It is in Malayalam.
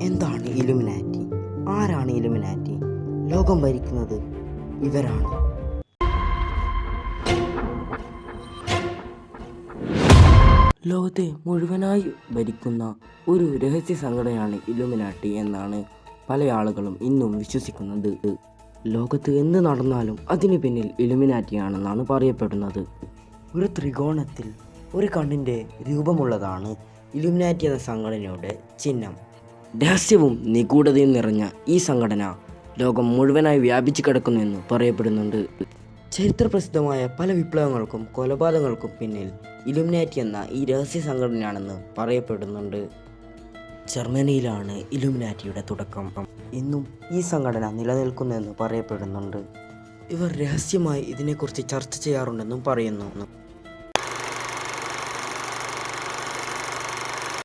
എന്താണ് ഇലുമിനാറ്റി? ആരാണ് ഇലുമിനാറ്റി? ലോകം ഭരിക്കുന്നത് ഇവരാണ്. ലോകത്തെ മുഴുവനായി ഭരിക്കുന്ന ഒരു രഹസ്യ സംഘടനയാണ് ഇലുമിനാട്ടി എന്നാണ് പല ആളുകളും ഇന്നും വിശ്വസിക്കുന്നത്. ലോകത്ത് എന്ത് നടന്നാലും അതിന് പിന്നിൽ ഇലുമിനാറ്റിയാണെന്നാണ് പറയപ്പെടുന്നത്. ഒരു ത്രികോണത്തിൽ ഒരു കണ്ണിന്റെ രൂപമുള്ളതാണ് ഇലുമിനാറ്റി എന്ന സംഘടനയുടെ ചിഹ്നം. രഹസ്യവും നിഗൂഢതയും നിറഞ്ഞ ഈ സംഘടന ലോകം മുഴുവനായി വ്യാപിച്ചു കിടക്കുന്നുവെന്ന് പറയപ്പെടുന്നുണ്ട്. ചരിത്രപ്രസിദ്ധമായ പല വിപ്ലവങ്ങൾക്കും കൊലപാതകങ്ങൾക്കും പിന്നിൽ ഇലുമിനാറ്റി എന്ന ഈ രഹസ്യ സംഘടനയാണെന്ന് പറയപ്പെടുന്നുണ്ട്. ജർമ്മനിയിലാണ് ഇലുമിനാറ്റിയുടെ തുടക്കം. ഇന്നും ഈ സംഘടന നിലനിൽക്കുന്നുവെന്ന് പറയപ്പെടുന്നുണ്ട്. ഇവർ രഹസ്യമായി ഇതിനെക്കുറിച്ച് ചർച്ച ചെയ്യാറുണ്ടെന്നും പറയുന്നു.